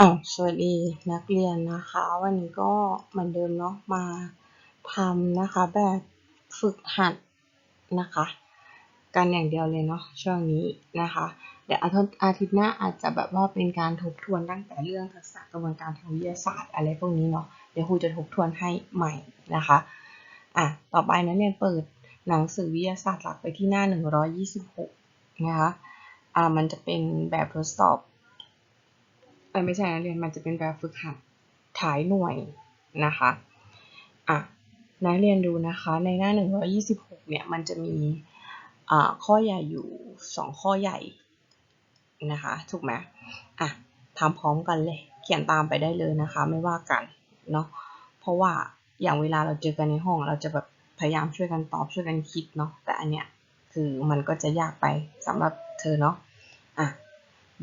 อะสวัสดีนักเรียนนะคะ วันนี้ก็เหมือนเดิมเนาะมาทำนะคะแบบฝึกหัดนะคะ กันอย่างเดียวเลยเนาะช่วงนี้นะคะเดี๋ยวอาทิตย์อาทิตย์หน้าอาจจะแบบว่าเป็นการทบทวนตั้งแต่เรื่องทักษะกระบวนการทางวิทยาศาสตร์ อะไรพวกนี้เนาะเดี๋ยวครูจะทบทวนให้ใหม่นะคะอะต่อไปนักเรียนเปิดหนังสือวิทยาศาสตร์หลักไปที่หน้า 126นะคะอ่ามันจะเป็นแบบทดสอบ เออไม่ใช่นักเรียนมันจะเป็นแบบฝึกหัดถ่ายหน่วยนะคะอะนักเรียนดูนะคะในหน้า 126 เนี่ยมันจะมีอ่าข้อใหญ่อยู่ 2 ข้อใหญ่นะคะถูกไหมอะทำพร้อมกันเลย เขียนตามไปได้เลยนะคะ ไม่ว่ากันเนาะเพราะว่าอย่างเวลาเราเจอกันในห้อง เราจะแบบพยายามช่วยกันตอบช่วยกันคิดเนาะแต่อันเนี้ยคือมันก็จะยากไปสำหรับเธอเนาะอะ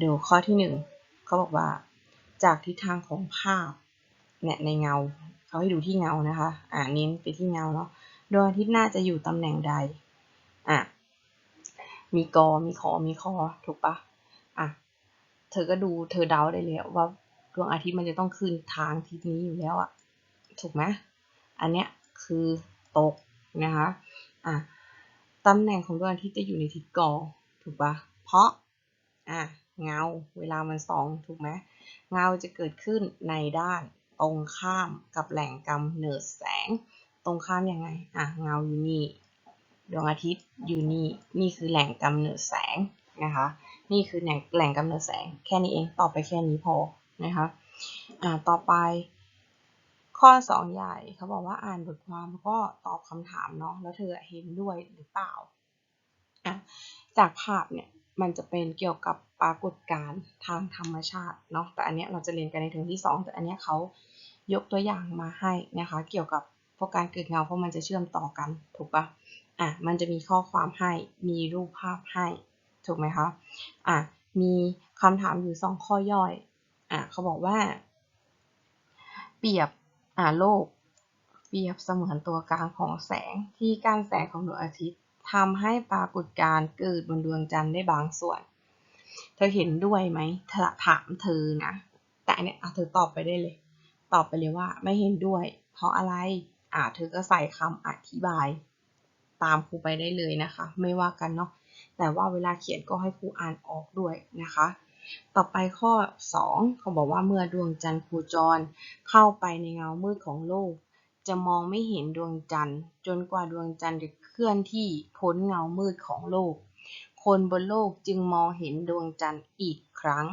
ดูข้อที่หนึ่ง เขาบอกว่า จากทิศทางของภาพเนี่ยในเงาเขาให้ดูที่เงานะคะ อ่าเน้นไปที่เงาเนาะดวงอาทิตย์น่าจะอยู่ตำแหน่งใด อะ มีกอ มีคอมีคอ ถูกปะอะ เธอก็ดู เธอเดาได้เลยว่าดวงอาทิตย์มันจะต้องขึ้นทางทิศนี้อยู่แล้วอะถูกไหมอันเนี้ยคือตกนะคะ อะ ตำแหน่งของดวงอาทิตย์จะอยู่ในทิศกอ ถูกปะเพราะ อะ เงา เวลามันส่องถูกไหมเงาจะเกิดขึ้นในด้านตรงข้ามกับแหล่งกำเนิดแสง ตรงข้ามยังไงอะเงาอยู่นี่ดวงอาทิตย์อยู่นี่นี่คือแหล่งกำเนิดแสงนะคะ นี่คือแหล่งแหล่งกำเนิดแสง แค่นี้เองตอบไปแค่นี้พอนะคะอ่าต่อไป ข้อสองใหญ่เขาบอกว่าอ่านบทความแล้วก็ตอบคำถามเนาะแล้วเธอเห็นด้วยหรือเปล่าอะจากภาพเนี่ย มันจะเป็นเกี่ยวกับปรากฏการณ์ทางธรรมชาติเนาะแต่อันเนี้ยเราจะเรียนกันในเทอมที่ 2 แต่อันเนี้ยเขายกตัวอย่างมาให้นะคะ เกี่ยวกับพวกการเกิดเงาเพราะมันจะเชื่อมต่อกันถูกปะอะมันจะมีข้อความให้มีรูปภาพให้ถูกไหมคะอะมีคำถามอยู่ 2 ข้อย่อยอะเขาบอกว่า เปรียบอ่าโลก เปรียบเสมือนตัวกลางของแสงที่กั้นแสงของดวงอาทิตย์ ทำให้ปรากฏการ์เกิดบนดวงจันทร์ได้บางส่วน เธอเห็นด้วยไหมถามเธอนะ แต่เนี้ยเธอตอบไปได้เลย ตอบไปเลยว่าไม่เห็นด้วย เพราะอะไรอ่าเธอก็ใส่คำอธิบาย ตามครูไปได้เลยนะคะ ไม่ว่ากันเนาะ แต่ว่าเวลาเขียนก็ให้ครูอ่านออกด้วยนะคะ ต่อไปข้อ 2 เขาบอกว่าเมื่อดวงจันทร์โคจรเข้าไปในเงามืดของโลก จะมองไม่เห็นดวงจันทร์ จนกว่าดวงจันทร์จะเคลื่อนที่พ้นเงามืดของโลก คนบนโลกจึงมองเห็นดวงจันทร์อีกครั้ง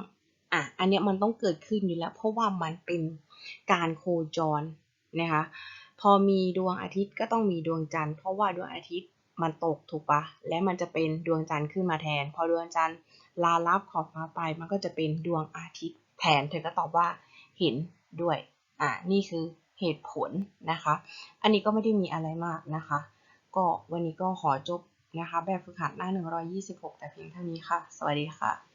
อะอันเนี้ยมันต้องเกิดขึ้นอยู่แล้ว เพราะว่ามันเป็นการโคจรนะคะพอมีดวงอาทิตย์ก็ต้องมีดวงจันทร์เพราะว่าดวงอาทิตย์มันตกถูกปะและมันจะเป็นดวงจันทร์ขึ้นมาแทน พอดวงจันทร์ลาลับขอบฟ้าไปมันก็จะเป็นดวงอาทิตย์แทนเธอก็ตอบว่าเห็นด้วยอ่านี่คือ เหตุผลนะคะ อันนี้ก็ไม่ได้มีอะไรมากนะคะ ก็วันนี้ก็ขอจบนะคะ แบบฝึกหัดหน้า 126 แต่เพียงเท่านี้ค่ะ สวัสดีค่ะ